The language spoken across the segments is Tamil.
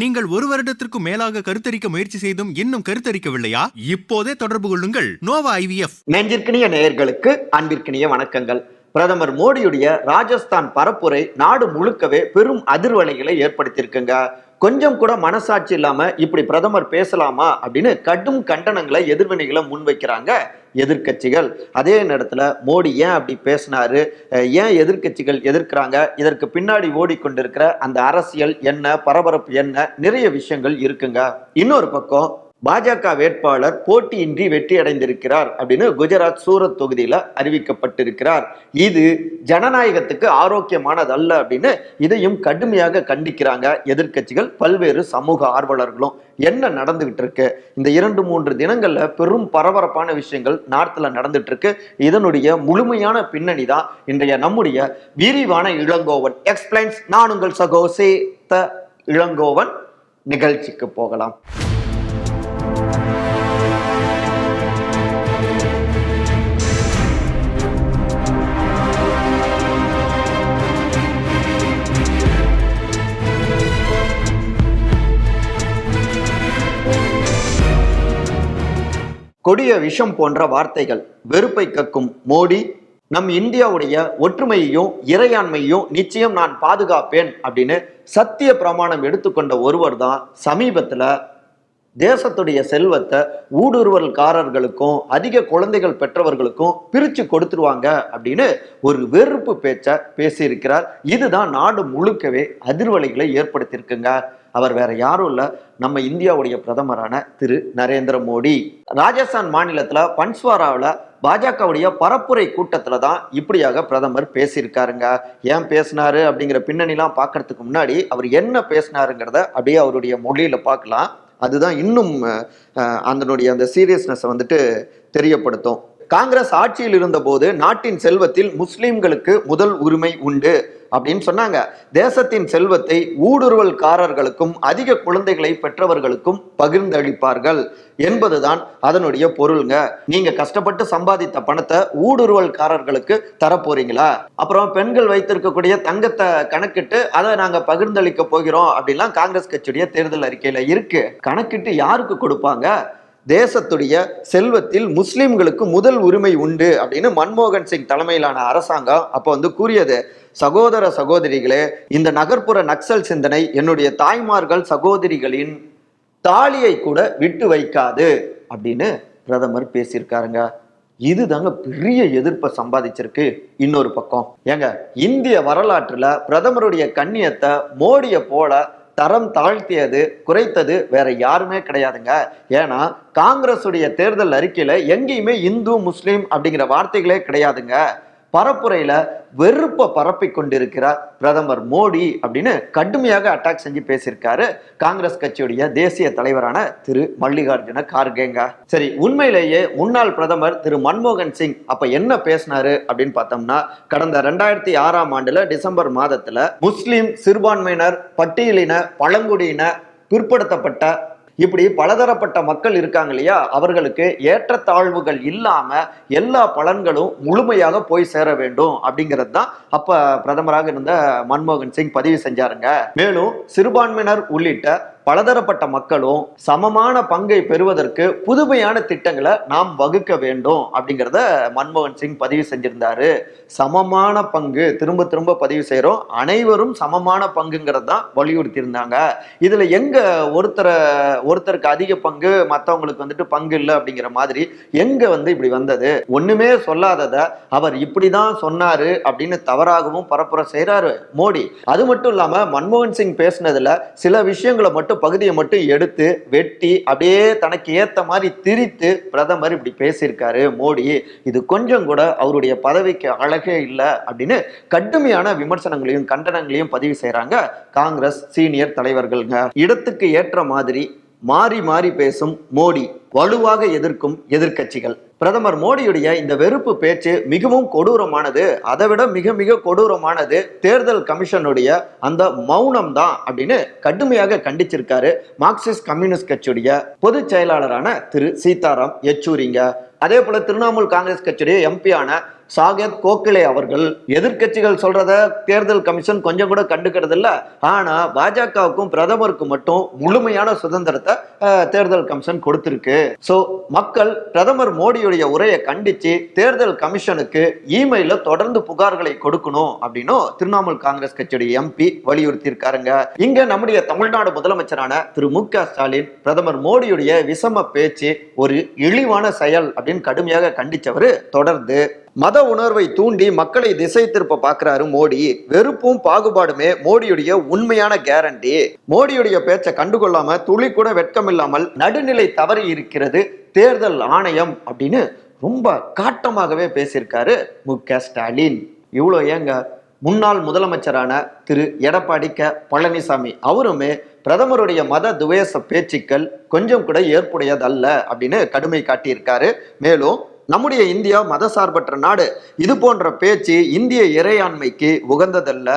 நீங்கள் ஒரு வருடத்திற்கு மேலாக கருத்தரிக்க முயற்சி செய்தும் இன்னும் கருத்தரிக்கவில்லையா? இப்போதே தொடர்பு கொள்ளுங்கள். நோவா ஐவிஎஃப். நெஞ்சிற்கினிய நேயர்களுக்கு அன்பிற்கினிய வணக்கங்கள். பிரதமர் மோடியுடைய ராஜஸ்தான் பரப்புரை நாடு முழுக்கவே பெரும் அதிர்வலைகளை ஏற்படுத்தியிருக்குங்க. கொஞ்சம் கூட மனசாட்சி இல்லாம இப்படி பிரதமர் பேசலாமா அப்படின்னு கடும் கண்டனங்களை எதிர்வினைகளை முன்வைக்கிறாங்க எதிர்க்கட்சிகள். அதே நேரத்தில் மோடி ஏன் அப்படி பேசினாரு? ஏன் எதிர்க்கட்சிகள் எதிர்க்கிறாங்க? இதற்கு பின்னாடி ஓடிக்கொண்டிருக்கிற அந்த அரசியல் என்ன பரபரப்பு என்ன நிறைய விஷயங்கள் இருக்குங்க. இன்னொரு பக்கம் பாஜக வேட்பாளர் போட்டியின்றி வெற்றி அடைந்திருக்கிறார் அப்படின்னு குஜராத் சூரத் தொகுதியில அறிவிக்கப்பட்டிருக்கிறார். இது ஜனநாயகத்துக்கு ஆரோக்கியமானதல்ல அப்படின்னு இதையும் கடுமையாக கண்டிக்கிறாங்க எதிர்க்கட்சிகள் பல்வேறு சமூக ஆர்வலர்களும். என்ன நடந்துகிட்டு இருக்கு இந்த இரண்டு மூன்று தினங்கள்ல பெரும் பரபரப்பான விஷயங்கள் நார்த்தில் நடந்துட்டு இருக்கு இதனுடைய முழுமையான பின்னணி தான் இன்றைய நம்முடைய விரிவான இளங்கோவன். எக்ஸ்பிளைன்ஸ் நான் உங்கள் சகோ இளங்கோவன். நிகழ்ச்சிக்கு போகலாம். கொடிய விஷம் போன்ற வார்த்தைகள் வெறுப்பை கக்கும் மோடி நம் இந்தியாவுடைய ஒற்றுமையையும் இறையாண்மையையும் நிச்சயம் நான் பாதுகாப்பேன் அப்படின்னு சத்திய பிரமாணம் எடுத்துக்கொண்ட ஒருவர் தான் சமீபத்தில் தேசத்துடைய செல்வத்தை ஊடுருவல்காரர்களுக்கும் அதிக குழந்தைகள் பெற்றவர்களுக்கும் பிரிச்சு கொடுத்துருவாங்க அப்படின்னு ஒரு வெறுப்பு பேச்சை பேசியிருக்கிறார். இதுதான் நாடு முழுக்கவே அதிர்வலைகளை ஏற்படுத்தியிருக்குங்க. அவர் வேற யாரும் இல்லை. நம்ம இந்தியாவுடைய பிரதமரான திரு நரேந்திர மோடி. ராஜஸ்தான் மாநிலத்தில் பன்ஸ்வாராவில் பாஜகவுடைய பரப்புரை கூட்டத்தில் தான் இப்படியாக பிரதமர் பேசியிருக்காருங்க. ஏன் பேசினாரு அப்படிங்கிற பின்னணிலாம் பார்க்கறதுக்கு முன்னாடி அவர் என்ன பேசினாருங்கிறத அப்படியே அவருடைய மொழியில் பார்க்கலாம் அதுதான் இன்னும் அதனுடைய அந்த சீரியஸ்னஸை வந்துட்டு தெரியப்படுத்தும். காங்கிரஸ் ஆட்சியில் இருந்தபோது நாட்டின் செல்வத்தில் முஸ்லிம்களுக்கு முதல் உரிமை உண்டு அப்படின்னு சொன்னாங்க. தேசத்தின் செல்வத்தை ஊடுருவல்காரர்களுக்கும் அதிக குழந்தைகளை பெற்றவர்களுக்கும் பகிர்ந்தளிப்பார்கள் என்பதுதான் அதனுடைய பொருளுங்க. நீங்க கஷ்டப்பட்டு சம்பாதித்த பணத்தை ஊடுருவல்காரர்களுக்கு தரப்போறீங்களா? அப்புறம் பெண்கள் வைத்திருக்கக்கூடிய தங்கத்தை கணக்கிட்டு அதை நாங்க பகிர்ந்தளிக்க போகிறோம் அப்படின்லாம் காங்கிரஸ் கட்சியுடைய தேர்தல் அறிக்கையில இருக்கு. கணக்கிட்டு யாருக்கு கொடுப்பாங்க? தேசத்துடைய செல்வத்தில் முஸ்லிம்களுக்கு முதல் உரிமை உண்டு அப்படின்னு மன்மோகன் சிங் தலைமையிலான அரசாங்கம் அப்போ வந்து கூறியது. சகோதர சகோதரிகளே இந்த நகர்ப்புற நக்சல் சிந்தனை என்னுடைய தாய்மார்கள் சகோதரிகளின் தாலியை கூட விட்டு வைக்காது அப்படின்னு பிரதமர் பேசியிருக்காருங்க. இதுதாங்க பெரிய எதிர்ப்பை சம்பாதிச்சிருக்கு இன்னொரு பக்கம். ஏங்க இந்திய வரலாற்றுல பிரதமருடைய கண்ணியத்தை மோடியை போல தரம் தாழ்த்தியது குறைத்தது வேற யாருமே கிடையாதுங்க. ஏன்னா காங்கிரஸுடைய தேர்தல் அறிக்கையில எங்கேயுமே இந்து முஸ்லீம் அப்படிங்கிற வார்த்தைகளே கிடையாதுங்க. பரப்புரையில வெறுப்பை பரப்பி கொண்டிருக்கிறார் பிரதமர் மோடி அப்படின்னு கடுமையாக அட்டாக் செஞ்சு பேசியிருக்காரு. காங்கிரஸ் கட்சியுடைய தேசிய தலைவரான திரு மல்லிகார்ஜுன கார்கேங்க. சரி உண்மையிலேயே முன்னாள் பிரதமர் திரு மன்மோகன் சிங் அப்ப என்ன பேசினாரு அப்படின்னு பார்த்தோம்னா கடந்த ரெண்டாயிரத்தி ஆறாம் ஆண்டுல டிசம்பர் மாதத்துல முஸ்லிம் சிறுபான்மையினர் பட்டியலின பழங்குடியின பிற்படுத்தப்பட்ட இப்படி பலதரப்பட்ட மக்கள் இருக்காங்க இல்லையா அவர்களுக்கு ஏற்றத்தாழ்வுகள் இல்லாம எல்லா பலன்களும் முழுமையாக போய் சேர வேண்டும் அப்படிங்கிறது தான் அப்ப பிரதமராக இருந்த மன்மோகன் சிங் பதிவு செஞ்சாருங்க. மேலும் சிறுபான்மையினர் உள்ளிட்ட பலதரப்பட்ட மக்களும் சமமான பங்கை பெறுவதற்கு புதுமையான திட்டங்களை நாம் வகுக்க வேண்டும் அப்படிங்கிறத மன்மோகன் சிங் பதிவு செஞ்சிருந்தாரு. சமமான பங்கு திரும்ப திரும்ப பதிவு செய்கிறோம் அனைவரும் சமமான பங்குங்கிறது தான் வலியுறுத்தி இருந்தாங்க இதில் எங்க ஒருத்தரை ஒருத்தருக்கு அதிக பங்கு மற்றவங்களுக்கு வந்துட்டு பங்கு இல்லை அப்படிங்கிற மாதிரி எங்க வந்து இப்படி வந்தது? ஒண்ணுமே சொல்லாதத அவர் இப்படிதான் சொன்னாரு அப்படின்னு தவறாகவும் பரப்புரை செய்கிறாரு மோடி. அது மட்டும் இல்லாம மன்மோகன் சிங் பேசினதுல சில விஷயங்களை மட்டும் பகுதியை மட்டும் எடுத்து வெட்டி அப்படியே தனக்கு ஏத்த மாதிரி திரித்து பிரதமர் இப்படி பேசியிருக்காரு மோடி. இது கொஞ்சம் கூட அவருடைய பதவிக்கு அழகே இல்லை அப்படின்னு கடுமையான விமர்சனங்களையும் கண்டனங்களையும் பதிவு செய்கிறாங்க காங்கிரஸ் சீனியர் தலைவர்கள்ங்க. இடத்துக்கு ஏற்ற மாதிரி மாறி மாறி பேசும் மோடி வலுவாக எதிர்க்கும் எதிர்க்கட்சிகள். பிரதமர் மோடியுடைய இந்த வெறுப்பு பேச்சு மிகவும் கொடூரமானது. அதை விட மிக மிக கொடூரமானது தேர்தல் கமிஷனுடைய அந்த மௌனம் தான் அப்படின்னு கடுமையாக கண்டிச்சிருக்காரு மார்க்சிஸ்ட் கம்யூனிஸ்ட் கட்சியுடைய பொதுச் செயலாளரான திரு சீதாராம் யெச்சூரிங்க. அதே போல திரிணாமுல் காங்கிரஸ் கட்சியுடைய எம்பியான சாகத் கோகலே அவர்கள் எதிர்க்கட்சிகள் சொல்றத தேர்தல் கமிஷன் கொஞ்சம் கூட கண்டுக்கிறது இல்ல. ஆனா பாஜகவுக்கும் பிரதமருக்கும் மட்டும் முழுமையான சுதந்திரத்தை தேர்தல் கமிஷன் கொடுத்திருக்கு. சோ மக்கள் பிரதமர் மோடியுடைய உரையை கண்டிச்சு தேர்தல் கமிஷனுக்கு இமெயில தொடர்ந்து புகார்களை கொடுக்கணும் அப்படின்னும் திரிணாமுல் காங்கிரஸ் கட்சியுடைய எம்பி வலியுறுத்தி இருக்காருங்க இங்க நம்முடைய தமிழ்நாடு முதலமைச்சரான திரு மு க ஸ்டாலின் பிரதமர் மோடியுடைய விஷம பேச்சு ஒரு இழிவான செயல் அப்படின்னு கடுமையாக கண்டிச்சவர் தொடர்ந்து மத உணர்வை தூண்டி மக்களை திசை திருப்ப பாக்குறாரு மோடி. வெறுப்பும் பாகுபாடுமே மோடியுடைய உண்மையான கேரண்டி மோடியுடைய பேச்சை கண்டுகொள்ளாம துளி கூட வெட்கமில்லாமல் நடுநிலை தவறி இருக்கிறது தேர்தல் ஆணையம் அப்படின்னு ரொம்ப காட்டமாகவே பேசியிருக்காரு மு க ஸ்டாலின். இவ்வளோ ஏங்க? முன்னாள் முதலமைச்சரான திரு. எடப்பாடி க. பழனிசாமி. அவருமே பிரதமருடைய மத துவேச பேச்சுக்கள் கொஞ்சம் கூட ஏற்புடையதல்ல அப்படின்னு கடுமை காட்டியிருக்காரு. மேலும் நம்முடைய இந்தியா மதசார்பற்ற நாடு. இது போன்ற பேச்சு இந்திய இறையாண்மைக்கு உகந்ததல்ல.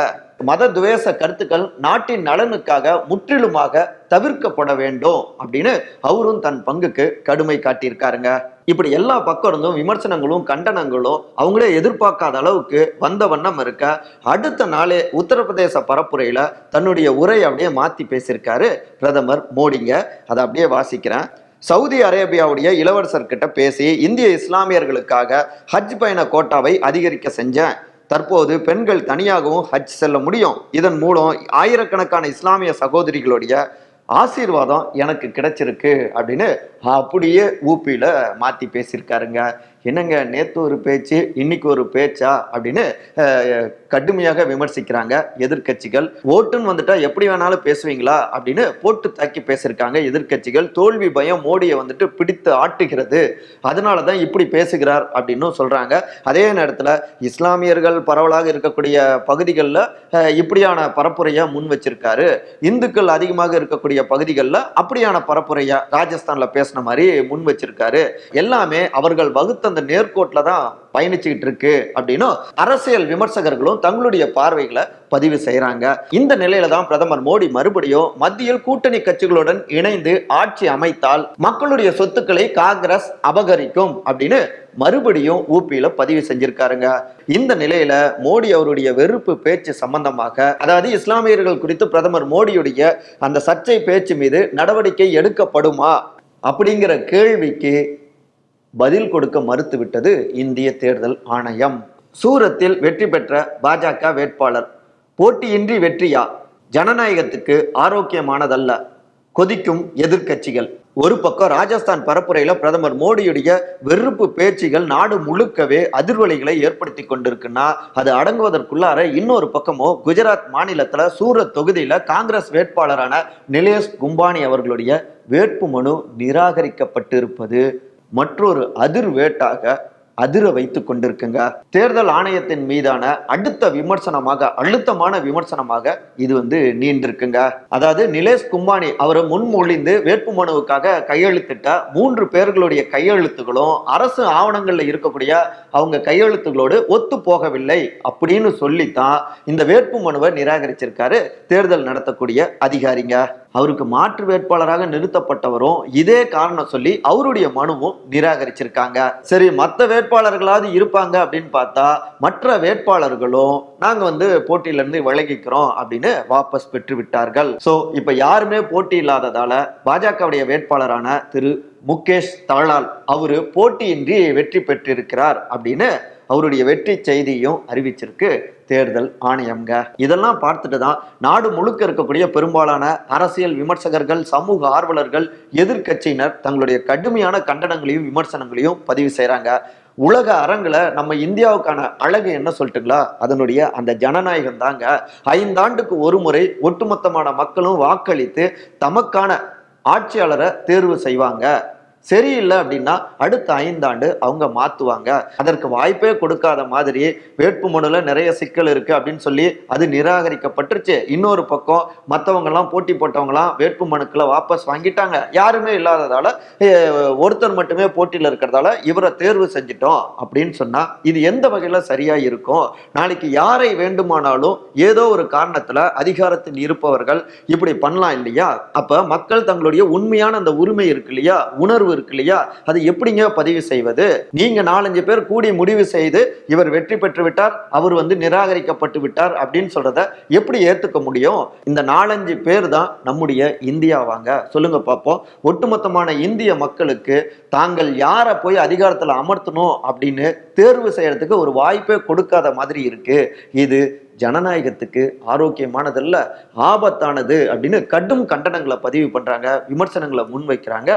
மத துவேச கருத்துக்கள் நாட்டின் நலனுக்காக முற்றிலுமாக தவிர்க்கப்பட வேண்டும் அப்படின்னு அவரும் தன் பங்குக்கு கடுமை காட்டியிருக்காருங்க. இப்படி எல்லா பக்கம் இருந்தும் விமர்சனங்களும் கண்டனங்களும் அவங்களே எதிர்பார்க்காத அளவுக்கு வந்த வண்ணம் இருக்க அடுத்த நாளே உத்தரப்பிரதேச பரப்புரையில தன்னுடைய உரை அப்படியே மாத்தி பேசியிருக்காரு பிரதமர் மோடிங்க. அதை அப்படியே வாசிக்கிறேன். சவுதி அரேபியாவுடைய இளவரசர்கிட்ட பேசி இந்திய இஸ்லாமியர்களுக்காக ஹஜ் பயண கோட்டாவை அதிகரிக்க செஞ்சேன். தற்போது பெண்கள் தனியாகவும் ஹஜ் செல்ல முடியும். இதன் மூலம் ஆயிரக்கணக்கான இஸ்லாமிய சகோதரிகளுடைய ஆசீர்வாதம் எனக்கு கிடைச்சிருக்கு அப்படின்னு அப்படியே ஊப்பியில மாத்தி பேசியிருக்காருங்க. என்னங்க நேத்து ஒரு பேச்சு இன்னைக்கு ஒரு பேச்சா? அப்படின்னு கடுமையாக விமர்சிக்கிறாங்க எதிர்க்கட்சிகள். ஓட்டுன்னு வந்துட்டா எப்படி வேணாலும் பேசுவீங்களா? அப்படின்னு போட்டு தாக்கி பேசியிருக்காங்க எதிர்க்கட்சிகள். தோல்வி பயம் மோடியை வந்துட்டு பிடித்து ஆட்டுகிறது. அதனால தான் இப்படி பேசுகிறார் அப்படின்னும் சொல்றாங்க. அதே நேரத்தில் இஸ்லாமியர்கள் பரவலாக இருக்கக்கூடிய பகுதிகளில் இப்படியான பரப்புரையை முன் வச்சிருக்காரு. இந்துக்கள் அதிகமாக இருக்கக்கூடிய பகுதிகளில் அப்படியான பரப்புரையா ராஜஸ்தான்ல பேசின மாதிரி முன் வச்சிருக்காரு. எல்லாமே அவர்கள் வகுத்த அந்த நேர்கோட்டில் தான் பயணிச்சுக்கிட்டு இருக்கு அப்படின்னு அரசியல் விமர்சகர்களும் தங்களுடைய பார்வைகளை பதிவு செய்யறாங்க இந்த நிலையில தான் பிரதமர் மோடி மறுபடியும் மத்தியில் கூட்டணி கட்சிகளுடன் இணைந்து ஆட்சி அமைத்தால் மக்களுடைய சொத்துக்களை காங்கிரஸ் அபகரிக்கும் அப்படின்னு மறுபடியும் ஊபியில பதிவு செஞ்சிருக்காருங்க. இந்த நிலையில மோடி அவருடைய வெறுப்பு பேச்சு சம்பந்தமாக அதாவது இஸ்லாமியர்கள் குறித்து பிரதமர் மோடியுடைய அந்த சர்ச்சை பேச்சு மீது நடவடிக்கை எடுக்கப்படுமா அப்படிங்கிற கேள்விக்கு பதில் கொடுக்க மறுத்துவிட்டது இந்திய தேர்தல் ஆணையம். சூரத்தில் வெற்றி பெற்ற பாஜக வேட்பாளர். போட்டியின்றி வெற்றியா? ஜனநாயகத்துக்கு ஆரோக்கியமானதல்ல. கொதிக்கும் எதிர்க்கட்சிகள். ஒரு பக்கம் ராஜஸ்தான் பரப்புரையில பிரதமர் மோடியுடைய வெறுப்பு பேச்சுகள் நாடு முழுக்கவே அதிர்வலைகளை ஏற்படுத்தி கொண்டிருக்குன்னா அது அடங்குவதற்குள்ளார இன்னொரு பக்கமோ குஜராத் மாநிலத்துல சூரத் தொகுதியில காங்கிரஸ் வேட்பாளரான நிலேஷ் கும்பானி அவர்களுடைய வேட்புமனு நிராகரிக்கப்பட்டிருப்பது மற்றொரு அதிர்வேட்டாக அதிர வைத்துக் கொண்டிருக்குங்க. தேர்தல் ஆணையத்தின் மீதான அடுத்த விமர்சனமாக அழுத்தமான விமர்சனமாக இது வந்து நீண்டிருக்குங்க. அதாவது நிலேஷ் கும்பானி அவரை முன்மொழிந்து வேட்புமனுவுக்காக கையெழுத்திட்ட மூன்று பேர்களுடைய கையெழுத்துகளும் அரசு ஆவணங்களில் இருக்கக்கூடிய அவங்க கையெழுத்துகளோடு ஒத்து போகவில்லை அப்படின்னு சொல்லித்தான் இந்த வேட்புமனுவை நிராகரிச்சிருக்காரு தேர்தல் நடத்தக்கூடிய அதிகாரிங்க. அவருக்கு மாற்று வேட்பாளராக நிறுத்தப்பட்டவரும் இதே காரணம் சொல்லி அவருடைய மனுவும் நிராகரிச்சிருக்காங்க. சரி மற்ற வேட்பாளர்களாவது இருப்பாங்க அப்படின்னு பார்த்தா மற்ற வேட்பாளர்களும் நாங்க வந்து போட்டியில இருந்து விலகிக்கிறோம் அப்படின்னு வாபஸ் பெற்று விட்டார்கள் சோ இப்ப யாருமே போட்டி இல்லாததால பாஜகவுடைய வேட்பாளரான திரு முகேஷ் தலால் அவரு போட்டியின்றி வெற்றி பெற்றிருக்கிறார் அப்படின்னு அவருடைய வெற்றி செய்தியும் அறிவிச்சிருக்கு. தேர்தல் ஆணையம்ங்க. இதெல்லாம் பார்த்துட்டு தான் நாடு முழுக்க இருக்கக்கூடிய பெரும்பாலான அரசியல் விமர்சகர்கள் சமூக ஆர்வலர்கள் எதிர்க்கட்சியினர் தங்களுடைய கடுமையான கண்டனங்களையும் விமர்சனங்களையும் பதிவு செய்கிறாங்க உலக அரங்கில் நம்ம இந்தியாவுக்கான அழகு என்ன சொல்லட்டுங்களா? அதனுடைய அந்த ஜனநாயகம் தாங்க. ஐந்தாண்டுக்கு ஒரு முறை ஒட்டுமொத்தமான மக்களும் வாக்களித்து தமக்கான ஆட்சியாளரை தேர்வு செய்வாங்க. சரியில்லை அப்படின்னா அடுத்த ஐந்தாண்டு அவங்க மாத்துவாங்க. அதற்கு வாய்ப்பே கொடுக்காத மாதிரி வேட்பு மனுல நிறைய சிக்கல் இருக்கு அப்படின்னு சொல்லி அது நிராகரிக்கப்பட்டுருச்சு. இன்னொரு பக்கம் மற்றவங்க எல்லாம் போட்டி போட்டவங்களாம் வேட்புமனுக்களை வாபஸ் வாங்கிட்டாங்க. யாருமே இல்லாததால ஒருத்தர் மட்டுமே போட்டியில் இருக்கிறதால இவரை தேர்வு செஞ்சிட்டோம் அப்படின்னு சொன்னா இது எந்த வகையில சரியா இருக்கும்? நாளைக்கு யாரை வேண்டுமானாலும் ஏதோ ஒரு காரணத்துல அதிகாரத்தில் இருப்பவர்கள் இப்படி பண்ணலாம் இல்லையா? அப்ப மக்கள் தங்களுடைய உண்மையான அந்த உரிமை இருக்கு இல்லையா? உணர்வு ஆதரவு இருக்கு இல்லையா? அது எப்படிங்க பதிவு செய்வது? நீங்க நாலஞ்சு பேர் கூடி முடிவு செய்து இவர் வெற்றி பெற்று விட்டார் அவர் வந்து நிராகரிக்கப்பட்டு விட்டார் அப்படின்னு சொல்றத எப்படி ஏத்துக்க முடியும்? இந்த நாலஞ்சு பேர் தான் நம்முடைய இந்தியாவாங்க. சொல்லுங்க பார்ப்போம் ஒட்டுமொத்தமான இந்திய மக்களுக்கு தாங்கள் யாரை போய் அதிகாரத்தில் அமர்த்தணும் அப்படின்னு தேர்வு செய்யறதுக்கு ஒரு வாய்ப்பே கொடுக்காத மாதிரி இருக்கு. இது ஜனநாயகத்துக்கு ஆரோக்கியமானதல்ல ஆபத்தானது அப்படின்னு கடும் கண்டனங்களை பதிவு பண்றாங்க விமர்சனங்களை முன்வைக்கிறாங்க.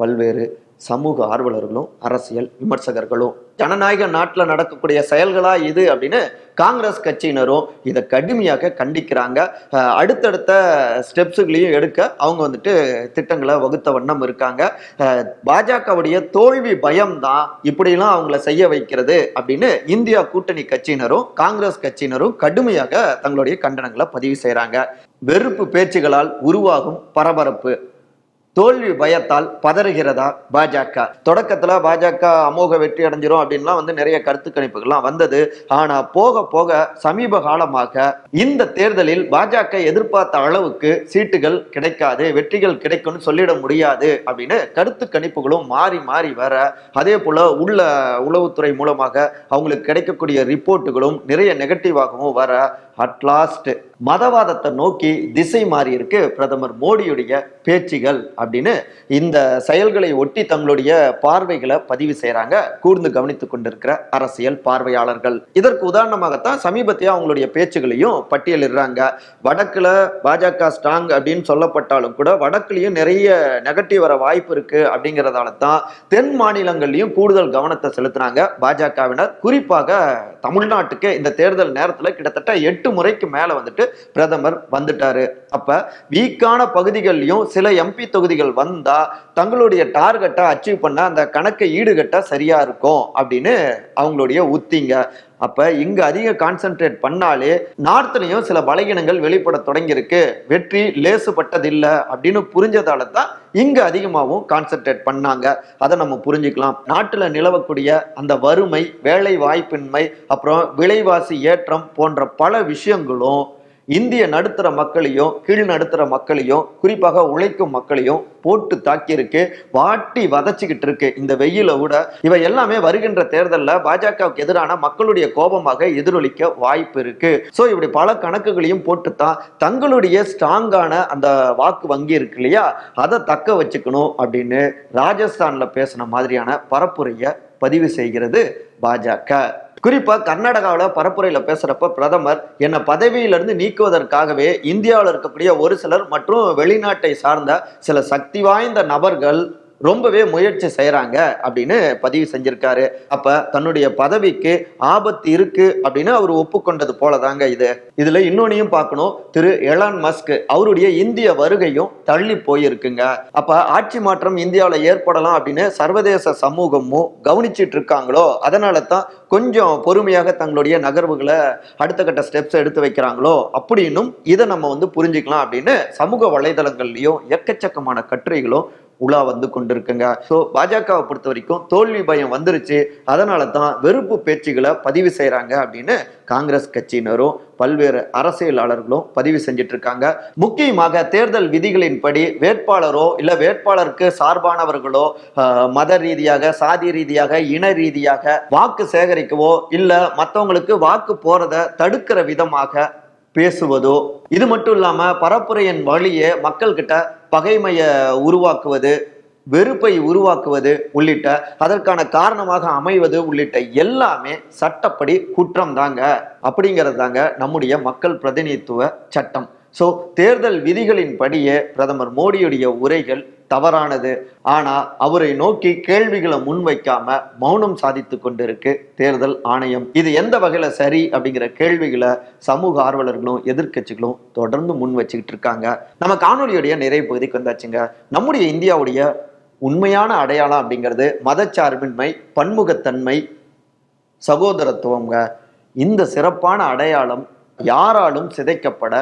பல்வேறு சமூக ஆர்வலர்களும் அரசியல் விமர்சகர்களும் ஜனநாயக நாட்டில் நடக்கக்கூடிய செயல்களா இது அப்படின்னு காங்கிரஸ் கட்சியினரும் இதை கடுமையாக கண்டிக்கிறாங்க. அடுத்தடுத்த ஸ்டெப்ஸுகளையும் எடுக்க அவங்க வந்துட்டு திட்டங்களை வகுத்த வண்ணம் இருக்காங்க. பாஜகவுடைய தோல்வி பயம்தான் இப்படிலாம் அவங்கள செய்ய வைக்கிறது அப்படின்னு இந்தியா கூட்டணி கட்சியினரும் காங்கிரஸ் கட்சியினரும் கடுமையாக தங்களுடைய கண்டனங்களை பதிவு செய்கிறாங்க வெறுப்பு பேச்சுகளால் உருவாகும் பரபரப்பு. தோல்வி பயத்தால் பதறுகிறதா பாஜக? தொடக்கத்துல பாஜக அமோக வெற்றி அடைஞ்சிரும் அப்படின்லாம் வந்து நிறைய கருத்து கணிப்புகள்லாம் வந்தது. ஆனா போக போக சமீப காலமாக இந்த தேர்தலில் பாஜக எதிர்பார்த்த அளவுக்கு சீட்டுகள் கிடைக்காது வெற்றிகள் கிடைக்கும்னு சொல்லிட முடியாது அப்படின்னு கருத்து கணிப்புகளும் மாறி மாறி வர அதே போல உள்ள உளவுத்துறை மூலமாக அவங்களுக்கு கிடைக்கக்கூடிய ரிப்போர்ட்டுகளும் நிறைய நெகட்டிவாகவும் வர அட்லாஸ்ட் மதவாதத்தை நோக்கி திசை மாறி இருக்கு பிரதமர் மோடியுடைய பேச்சுகள் அப்படின்னு. இந்த செயல்களை ஒட்டி தங்களுடைய பார்வைகளை பதிவு செய்கிறாங்க கூர்ந்து கவனித்துக் கொண்டிருக்கிற அரசியல் பார்வையாளர்கள். இதற்கு உதாரணமாகத்தான் சமீபத்திய அவங்களுடைய பேச்சுகளையும் பட்டியலிடுறாங்க. வடக்குல பாஜக ஸ்ட்ராங் அப்படின்னு சொல்லப்பட்டாலும் கூட வடக்குலையும் நிறைய நெகட்டிவ் வர வாய்ப்பு இருக்கு அப்படிங்கிறதால தான் தென் மாநிலங்கள்லையும் கூடுதல் கவனத்தை செலுத்துறாங்க பாஜகவினர். குறிப்பாக தமிழ்நாட்டுக்கு இந்த தேர்தல் நேரத்தில் கிட்டத்தட்ட எட்டு முறைக்கு மேல வந்துட்டு பிரதமர் வந்துட்டாரு. அப்ப வீக்கான பகுதிகள்லயும் சில எம்பி தொகுதிகள் வந்தா தங்களுடைய டார்கெட்டை அச்சீவ் பண்ண அந்த கணக்கை ஈடுகட்ட சரியா இருக்கும் அப்படின்னு அவங்களுடைய உத்திங்க. அப்போ இங்கே அதிக கான்சென்ட்ரேட் பண்ணாலே நார்த்லயும் சில பலகீனங்கள் வெளிப்பட தொடங்கியிருக்கு. வெற்றி லேசுப்பட்டதில்ல அப்படின்னு புரிஞ்சதால தான் இங்க அதிகமாகவும் கான்சென்ட்ரேட் பண்ணாங்க. அதை நம்ம புரிஞ்சுக்கலாம். நாட்டில் நிலவக்கூடிய அந்த வறுமை வேலை வாய்ப்பின்மை அப்புறம் விலைவாசி ஏற்றம் போன்ற பல விஷயங்களும் இந்திய நடுத்தர மக்களையும் கீழ் நடுத்தர மக்களையும் குறிப்பாக உழைக்கும் மக்களையும் போட்டு தாக்கியிருக்கு வாட்டி வதச்சிக்கிட்டு இருக்கு இந்த வெயில விட இவை எல்லாமே வருகின்ற தேர்தலில் பாஜகவுக்கு எதிரான மக்களுடைய கோபமாக எதிரொலிக்க வாய்ப்பு இருக்கு. ஸோ இப்படி பல கணக்குகளையும் போட்டுத்தான் தங்களுடைய ஸ்ட்ராங்கான அந்த வாக்கு வங்கி இருக்கு இல்லையா? அதை தக்க வச்சுக்கணும் அப்படின்னு ராஜஸ்தான்ல பேசின மாதிரியான பரப்புரையை பதிவு செய்கிறது பாஜக. குறிப்பா கர்நாடகாவில் பரப்புரையில பேசுறப்ப பிரதமர் என்னை பதவியிலிருந்து நீக்குவதற்காகவே இந்தியாவில் இருக்கக்கூடிய ஒரு சிலர் மற்றும் வெளிநாட்டை சார்ந்த சில சக்தி வாய்ந்த நபர்கள் ரொம்பவே முயற்சி செய்கிறாங்க அப்படின்னு பதிவு செஞ்சிருக்காரு. அப்போ தன்னுடைய பதவிக்கு ஆபத்து இருக்கு அப்படின்னு அவர் ஒப்புக்கொண்டது போலதாங்க இது. இதில் இன்னொன்னையும் பார்க்கணும். திரு எலான் மஸ்க் அவருடைய இந்திய வருகையும் தள்ளி போயிருக்குங்க. அப்போ ஆட்சி மாற்றம் இந்தியாவில் ஏற்படலாம் அப்படின்னு சர்வதேச சமூகமும் கவனிச்சிட்டு இருக்காங்களோ அதனால தான் கொஞ்சம் பொறுமையாக தங்களுடைய நகர்வுகளை அடுத்த கட்ட ஸ்டெப்ஸ் எடுத்து வைக்கிறாங்களோ அப்படின்னும் இதை நம்ம வந்து புரிஞ்சுக்கலாம் அப்படின்னு சமூக வலைதளங்கள்லையும் எக்கச்சக்கமான கட்டுரைகளும் உலா வந்து கொண்டிருக்குங்க. ஸோ பாஜகவை பொறுத்த வரைக்கும் தோல்வி பயம் வந்துருச்சு. அதனால தான் வெறுப்பு பேச்சுகளை பதிவு செய்கிறாங்க அப்படின்னு காங்கிரஸ் கட்சியினரும் பல்வேறு அரசியலாளர்களும் பதிவு செஞ்சுட்டு இருக்காங்க முக்கியமாக தேர்தல் விதிகளின்படி வேட்பாளரோ இல்லை வேட்பாளருக்கு சார்பானவர்களோ மத ரீதியாக சாதி ரீதியாக இன ரீதியாக வாக்கு சேகரிக்கவோ இல்லை மற்றவங்களுக்கு வாக்கு போறதை தடுக்கிற விதமாக பேசுவதோ இது மட்டும் இல்லாம பரப்புரையின் வழியே மக்கள்கிட்ட பகைமையை உருவாக்குவது வெறுப்பை உருவாக்குவது உள்ளிட்ட அதற்கான காரணமாக அமைவது உள்ளிட்ட எல்லாமே சட்டப்படி குற்றம் தாங்க அப்படிங்கிறது தாங்க நம்முடைய மக்கள் பிரதிநிதித்துவ சட்டம். ஸோ தேர்தல் விதிகளின் படியே பிரதமர் மோடியுடைய உரைகள் தவறானது. ஆனா அவரை நோக்கி கேள்விகளை முன்வைக்காம மௌனம் சாதித்து கொண்டிருக்கு தேர்தல் ஆணையம். இது எந்த வகையில சரி அப்படிங்கிற கேள்விகளை சமூக ஆர்வலர்களும் எதிர்க்கட்சிகளும் தொடர்ந்து முன் வச்சுக்கிட்டு இருக்காங்க. நம்ம காணொலியுடைய நிறைவு பகுதிக்கு வந்தாச்சுங்க. நம்முடைய இந்தியாவுடைய உண்மையான அடையாளம் அப்படிங்கிறது மதச்சார்பின்மை பன்முகத்தன்மை சகோதரத்துவங்க இந்த சிறப்பான அடையாளம் யாராலும் சிதைக்கப்பட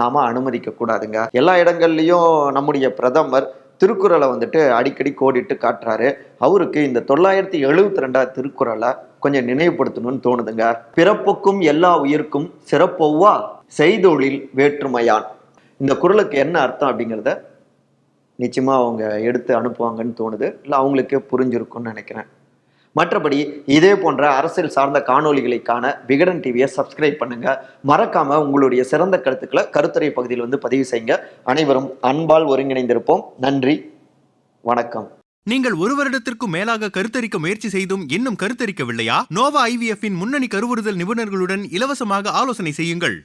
நாம அனுமதிக்க கூடாதுங்க. எல்லா இடங்கள்லயும் நம்முடைய பிரதமர் திருக்குறளை வந்துட்டு அடிக்கடி கோடிட்டு காட்டுறாரு. அவருக்கு இந்த தொள்ளாயிரத்தி எழுபத்தி ரெண்டாவது திருக்குறளை கொஞ்சம் நினைவுபடுத்தணும்னு தோணுதுங்க. பிறப்புக்கும் எல்லா உயிர்க்கும் சிறப்பொவ்வா செய்தொழில் வேற்றுமையான். இந்த குறளுக்கு என்ன அர்த்தம் அப்படிங்கிறத நிச்சயமாக அவங்க எடுத்து அனுப்புவாங்கன்னு தோணுது. இல்லை அவங்களுக்கே புரிஞ்சிருக்கும்னு நினைக்கிறேன். மற்றபடி இதே போன்ற அரசியல் சார்ந்த காணொளிகளை காண விகடன் டிவியை சப்ஸ்கிரைப் பண்ணுங்க. மறக்காம உங்களுடைய சிறந்த கருத்துக்களை கருத்துரை பகுதியில் வந்து பதிவு செய்யுங்க. அனைவரும் அன்பால் ஒருங்கிணைந்திருப்போம். நன்றி. வணக்கம். நீங்கள் ஒரு வருடத்திற்கும் மேலாக கருத்தரிக்க முயற்சி செய்தும் இன்னும் கருத்தரிக்கவில்லையா? நோவா ஐவிஎஃப் முன்னணி கருவுறுதல் நிபுணர்களுடன் இலவசமாக ஆலோசனை செய்யுங்கள்.